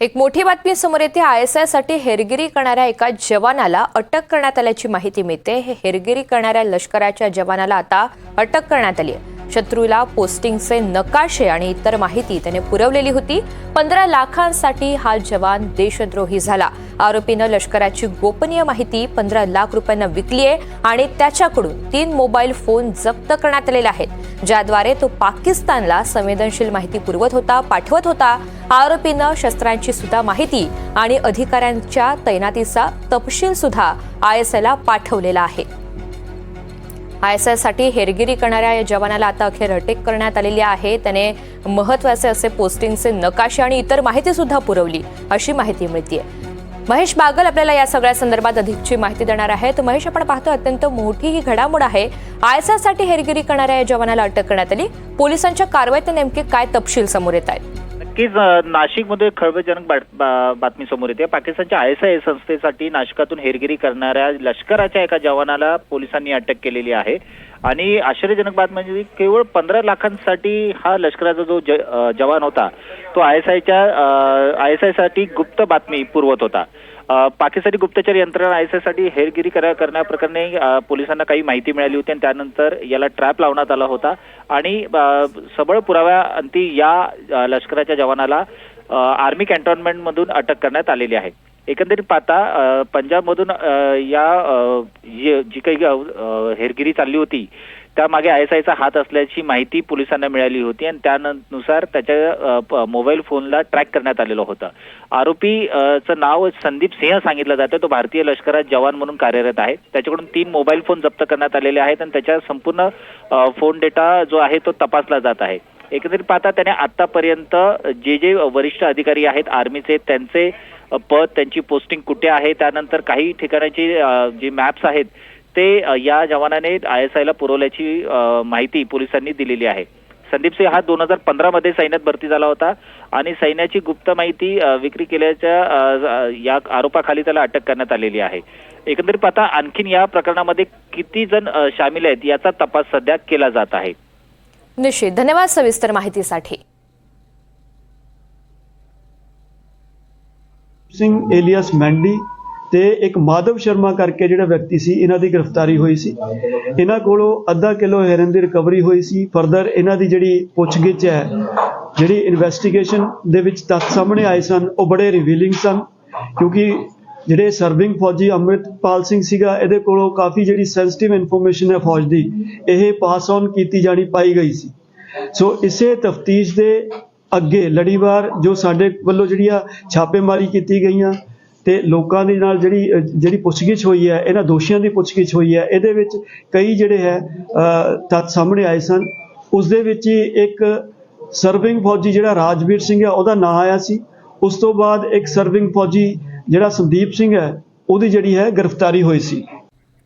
एक मोठी बातमी समोर येते. आय एस आयसाठी हेरगिरी करणाऱ्या एका जवानाला अटक करण्यात आल्याची माहिती मिळते. हे हेरगिरी करणाऱ्या लष्कराच्या जवानाला आता अटक करण्यात आली आहे. शत्रूला पोस्टिंगचे नकाशे आणि इतर माहिती त्याने पुरवलेली होती. पंधरा लाखांसाठी हा जवान देशद्रोही झाला. आरोपीनं लष्कराची गोपनीय माहिती पंधरा लाख रुपयांना विकली आहे आणि त्याच्याकडून तीन मोबाईल फोन जप्त करण्यात आलेले आहेत ज्याद्वारे तो पाकिस्तानला संवेदनशील माहिती पुरवत होता पाठवत होता. आरोपीनं शस्त्रांची सुद्धा माहिती आणि अधिकाऱ्यांच्या तैनातीचा तपशील सुद्धा आय एस एला पाठवलेला आहे. आय एस हेरगिरी करणाऱ्या या जवानाला आता अखेर अटक करण्यात आलेली आहे. त्याने महत्त्वाचे असे पोस्टिंगचे नकाशे आणि इतर माहिती सुद्धा पुरवली अशी माहिती मिळतीये. महेश बागल आपल्याला या सगळ्या संदर्भात अधिकची माहिती देणार आहे तर महेश आपण पाहतो अत्यंत मोठी ही घडामोड आहे. आय एस हेरगिरी करणाऱ्या या जवानाला अटक करण्यात आली. पोलिसांच्या कारवाईत नेमके काय तपशील समोर येत आहेत नक्कीच नाशिकमध्ये खळबळजनक बातमी समोर येते. पाकिस्तानच्या आय एस आय संस्थेसाठी नाशिकातून हेरगिरी करणाऱ्या लष्कराच्या एका जवानाला पोलिसांनी अटक केलेली आहे. आणि आश्चर्यजनक बात म्हणजे केवळ पंधरा लाखांसाठी हा लष्कराचा जो ज- जवान होता तो आय एस आयच्या आय एस आयसाठी गुप्त बातमी पुरवत होता. पाकिस्तानी गुप्तचर यंत्रणा आय एससाठी हेरगिरी करण्याप्रकरणी पोलिसांना काही माहिती मिळाली होती आणि त्यानंतर याला ट्रॅप लावण्यात आला होता. आणि सबळ सबळ पुराव्याअंती या लष्कराच्या जवानाला आर्मी कॅन्टोन्मेंटमधून अटक करण्यात आलेली आहे. एकंदरीत पाहता पंजाबमधून या जी काही हेरगिरी चालली होती त्यामागे आय एस आयचा हात असल्याची माहिती पोलिसांना मिळाली होती आणि त्यानुसार त्याच्या प- मोबाईल फोनला ट्रॅक करण्यात आलेलं होतं. आरोपी चं नाव संदीप सिंह सांगितलं जातं. तो भारतीय लष्करात जवान म्हणून कार्यरत आहे. त्याच्याकडून तीन मोबाईल फोन जप्त करण्यात आलेले आहेत आणि त्याच्या संपूर्ण फोन डेटा जो आहे तो तपासला जात आहे. एकंदरीत पाहता त्याने आतापर्यंत जे जे वरिष्ठ अधिकारी आहेत आर्मीचे त्यांचे पद त्यांची पोस्टिंग कुठे आहे त्यानंतर काही ठिकाणाची जी मॅप्स आहेत ते या जवानाने आय एस आयला पुरवल्याची माहिती पोलिसांनी दिलेली आहे. संदीप सिंह हा दोन हजार पंधरामध्ये सैन्यात भरती झाला होता आणि सैन्याची गुप्त माहिती विक्री केल्याच्या या आरोपाखाली त्याला अटक करण्यात आलेली आहे. एकंदरीत पाहता आणखीन या प्रकरणामध्ये किती जण सामील आहेत याचा तपास सध्या केला जात आहे. निश्चित. धन्यवाद सविस्तर माहितीसाठी. सिंग एलियस मँडी ਤੇ ਇੱਕ ਮਾਧਵ ਸ਼ਰਮਾ ਕਰਕੇ ਜਿਹੜਾ ਵਿਅਕਤੀ ਸੀ, ਇਹਨਾਂ ਦੀ ਗ੍ਰਿਫਤਾਰੀ ਹੋਈ ਸੀ। ਇਹਨਾਂ ਕੋਲੋਂ ਅੱਧਾ ਕਿਲੋ ਹੈਰਨ ਦੀ ਰਿਕਵਰੀ ਹੋਈ ਸੀ। ਫਰਦਰ ਇਹਨਾਂ ਦੀ ਜਿਹੜੀ ਪੁੱਛਗਿੱਛ ਹੈ, ਜਿਹੜੀ ਇਨਵੈਸਟੀਗੇਸ਼ਨ ਦੇ ਵਿੱਚ ਤੱਥ ਸਾਹਮਣੇ ਆਏ ਸਨ, ਉਹ ਬੜੇ ਰਿਵੀਲਿੰਗ ਸਨ, ਕਿਉਂਕਿ ਜਿਹੜੇ ਸਰਵਿੰਗ ਫੌਜੀ ਅੰਮ੍ਰਿਤਪਾਲ ਸਿੰਘ ਸੀਗਾ, ਇਹਦੇ ਕੋਲੋਂ ਕਾਫੀ ਜਿਹੜੀ ਸੈਂਸਿਟਿਵ ਇਨਫੋਰਮੇਸ਼ਨ ਹੈ ਫੌਜ ਦੀ, ਇਹ ਪਾਸ ਔਨ ਕੀਤੀ ਜਾਣੀ ਪਾਈ ਗਈ ਸੀ। ਸੋ ਇਸੇ ਤਫਤੀਸ਼ ਦੇ ਅੱਗੇ ਲੜੀਵਾਰ ਜੋ ਸਾਡੇ ਵੱਲੋਂ ਜਿਹੜੀਆਂ ਛਾਪੇਮਾਰੀ ਕੀਤੀ ਗਈਆਂ ਤੇ ਲੋਕਾਂ ਦੇ ਨਾਲ ਜਿਹੜੀ ਜਿਹੜੀ ਪੁੱਛਗਿੱਛ ਹੋਈ ਹੈ, ਇਹਨਾਂ ਦੋਸ਼ੀਆਂ ਦੀ ਪੁੱਛਗਿੱਛ ਹੋਈ ਹੈ, ਇਹਦੇ ਵਿੱਚ ਕਈ ਜਿਹੜੇ ਹੈ ਤੱਥ ਸਾਹਮਣੇ ਆਏ ਸਨ। ਉਸ ਦੇ ਵਿੱਚ ਹੀ ਇੱਕ ਸਰਵਿੰਗ ਫੌਜੀ ਜਿਹੜਾ ਰਾਜਵੀਰ ਸਿੰਘ ਹੈ, ਉਹਦਾ ਨਾਂ ਆਇਆ ਸੀ। ਉਸ ਤੋਂ ਬਾਅਦ ਇੱਕ ਸਰਵਿੰਗ ਫੌਜੀ ਜਿਹੜਾ ਸੰਦੀਪ ਸਿੰਘ ਹੈ, ਉਹਦੀ ਜਿਹੜੀ ਹੈ ਗ੍ਰਿਫਤਾਰੀ ਹੋਈ ਸੀ।